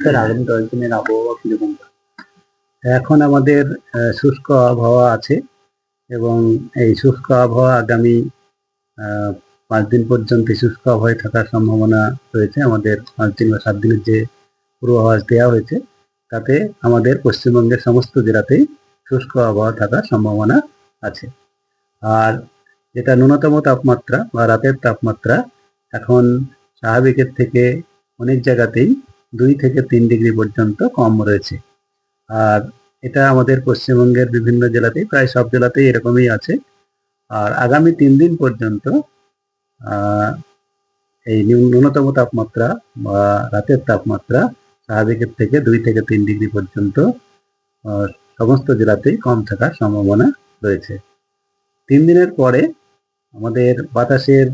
Sir আগামী দশ দিনের আবহাওয়া কীরকম এখন আমাদের শুষ্ক আবহাওয়া আছে এবং এই শুষ্ক আবহাওয়া আগামী পাঁচ দিন পর্যন্ত শুষ্ক আবহাওয়ায় থাকার সম্ভাবনা রয়েছে। আমাদের পাঁচ দিন বা সাত দিনের যে পূর্বাভাস দেওয়া হয়েছে, তাতে আমাদের পশ্চিমবঙ্গের সমস্ত জেলাতেই শুষ্ক আবহাওয়া থাকার সম্ভাবনা আছে। আর যেটা ন্যূনতম তাপমাত্রা বা রাতের তাপমাত্রা এখন স্বাভাবিকের থেকে অনেক জায়গাতেই দুই থেকে তিন ডিগ্রি পর্যন্ত কম রয়েছে। আর এটা আমাদের পশ্চিমবঙ্গের বিভিন্ন জেলাতেই, প্রায় সব জেলাতেই এরকমই আছে। আর আগামী তিন দিন পর্যন্ত এই ন্যূনতম তাপমাত্রা বা রাতের তাপমাত্রা স্বাভাবিকের থেকে দুই থেকে তিন ডিগ্রি পর্যন্ত সমস্ত জেলাতেই কম থাকার সম্ভাবনা রয়েছে। তিন দিনের পরে আমাদের বাতাসের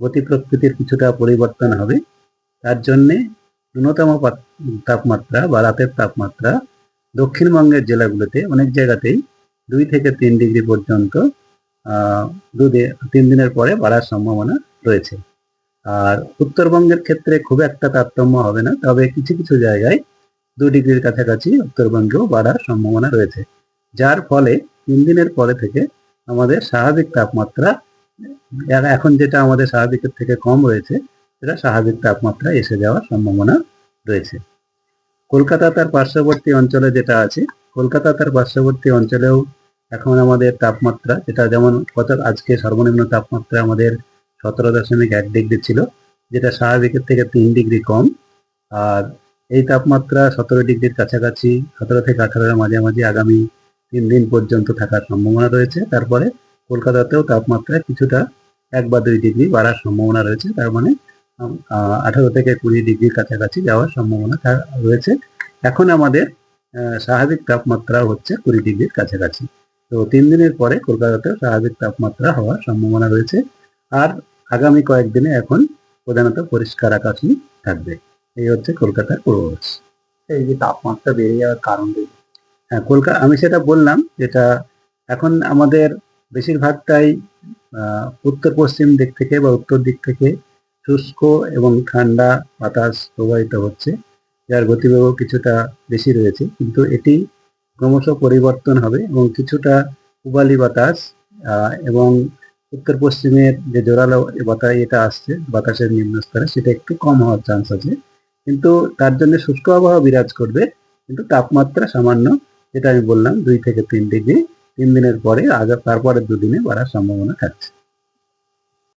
গতি প্রকৃতির কিছুটা পরিবর্তন হবে। তার জন্যে ন্যূনতম তাপমাত্রা বা রাতের তাপমাত্রা দক্ষিণবঙ্গের জেলাগুলোতে অনেক জায়গাতেই দুই থেকে তিন ডিগ্রি পর্যন্ত আহ, দু তিন দিনের পরে বাড়ার সম্ভাবনা রয়েছে। আর উত্তরবঙ্গের ক্ষেত্রে খুব একটা তারতম্য হবে না তবে কিছু কিছু জায়গায় দু ডিগ্রির কাছাকাছি উত্তরবঙ্গেও বাড়ার সম্ভাবনা রয়েছে। যার ফলে তিন দিনের পরে থেকে আমাদের স্বাভাবিক তাপমাত্রা এখন যেটা আমাদের স্বাভাবিকের থেকে কম রয়েছে সেটা স্বাভাবিক তাপমাত্রা এসে যাওয়ার সম্ভাবনা রয়েছে। কলকাতা তার পার্শ্ববর্তী অঞ্চলে যেটা আছে, কলকাতা তার পার্শ্ববর্তী অঞ্চলেও এখন আমাদের তাপমাত্রা যেটা যেমন গত আজকে সর্বনিম্ন তাপমাত্রা আমাদের সতেরো দশমিক এক ডিগ্রি ছিল, যেটা স্বাভাবিকের থেকে তিন ডিগ্রি কম। আর এই তাপমাত্রা সতেরো ডিগ্রির কাছাকাছি, সতেরো থেকে আঠারোর মাঝামাঝি আগামী তিন দিন পর্যন্ত থাকার সম্ভাবনা রয়েছে। তারপরে কলকাতাতেও তাপমাত্রা কিছুটা এক বা দুই ডিগ্রি বাড়ার সম্ভাবনা রয়েছে। তার মানে আঠারো থেকে কুড়ি ডিগ্রির কাছাকাছি যাওয়ার সম্ভাবনা রয়েছে। এখন আমাদের স্বাভাবিক তাপমাত্রা হচ্ছে কুড়ি ডিগ্রির কাছাকাছি। তো তিন দিনের পরে কলকাতাতেও স্বাভাবিক তাপমাত্রা হওয়ার সম্ভাবনা রয়েছে। আর আগামী কয়েকদিনে এখন প্রধানত পরিষ্কার আকাশই থাকবে। এই হচ্ছে কলকাতার পূর্বাভাস। এই যে তাপমাত্রা বেড়ে যাওয়ার কারণ হ্যাঁ কলকাতা আমি সেটা বললাম যেটা এখন আমাদের বেশিরভাগটাই উত্তর পশ্চিম দিক থেকে বা উত্তর দিক থেকে শুষ্ক এবং ঠান্ডা বাতাস প্রবাহিত হচ্ছে, যার গতিবেগ কিছুটা বেশি রয়েছে। কিন্তু এটি ক্রমশ পরিবর্তন হবে এবং কিছুটা উবালি বাতাস এবং উত্তর পশ্চিমের যে জোরালো বাতাস এটা আসছে, বাতাসের নিম্নস্তরে, সেটা একটু কম হওয়ার চান্স আছে। কিন্তু তার জন্য শুষ্ক আবহাওয়া বিরাজ করবে, কিন্তু তাপমাত্রা সামান্য, যেটা আমি বললাম, দুই থেকে তিন ডিগ্রি, তিন দিনের পরে আগে তারপরে দুদিনে বাড়ার সম্ভাবনা থাকছে।